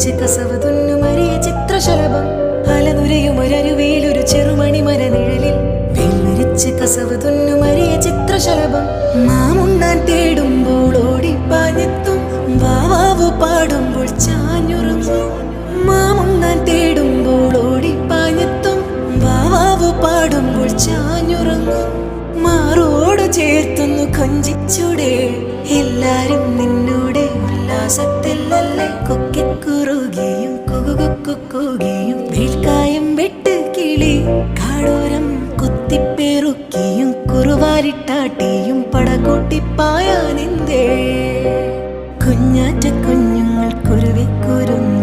ചിത്തസവതുന്നുമറിയ ചിത്രശലഭം. അലനുരയുമൊരരുവിയിലൊരു ചെറുമണി മരനിഴലിൽ വെള്ളരിച്ച് കസവതുന്നുമറിയ ചിത്രശലഭം. മാമുണ്ണാൻ തേടുമ്പോൾ ഓടിപ്പാഞ്ഞെത്തും. വാവാവ് പാടുമ്പോൾ ചാഞ്ഞുറങ്ങും. മാമുണ്ണാൻ തേടുമ്പോൾ ഓടിപ്പാഞ്ഞെത്തും. വാവാവ് പാടുമ്പോൾ ചാഞ്ഞുറങ്ങും. മാറോട് ചേർത്തുന്നു കൊഞ്ചിച്ചൂടെ. എല്ലാരും നിന്നോടെ ഉല്ലാസത്തിലല്ലേ കുകുകുക്കുകുകയും വേൽക്കായം വെട്ട് കിളി കാടോരം കുത്തിപ്പേറുക്കിയും കുറുവാലിട്ടാട്ടിയും പടകൂട്ടിപ്പായാനെന്തേ കുഞ്ഞാറ്റ കുഞ്ഞുങ്ങൾ കുരുവിക്കുരുന്നുകൾ